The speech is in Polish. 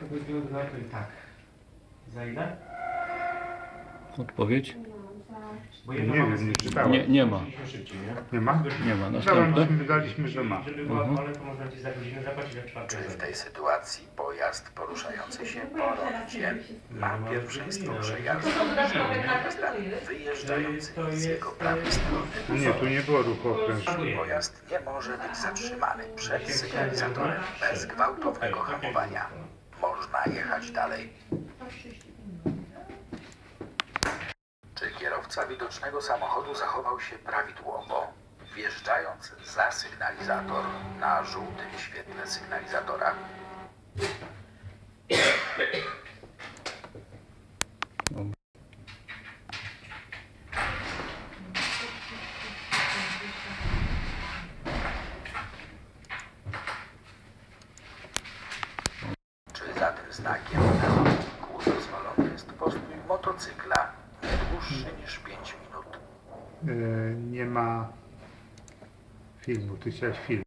To chodziło na to i tak. Za ile? Odpowiedź? Bo Nie wiem, nie czytałem. Nie, nie ma. Szliśmy szybciej, nie? Nie ma? Nie ma. Dobra, Następne? myśmy wydaliśmy, że ma. Żeby była Mhm. wolę, to można ci za godzinę zapłacić jak czwartej. Czy w tej sytuacji pojazd poruszający się po rondzie ma pierwszeństwo przejazdu pojazda wyjeżdżających z jego prawej strony? No nie, tu nie było ruchu okrężnego. Pojazd nie może być zatrzymany przed sygnalizatorem bez gwałtownego hamowania. Można jechać dalej. Czy kierowca widocznego samochodu zachował się prawidłowo, wjeżdżając za sygnalizator na żółtym świetle sygnalizatora? Znakiem na chodniku dozwolony jest postój motocykla nie dłuższy niż 5 minut? E, nie ma filmu, ty chciałeś film.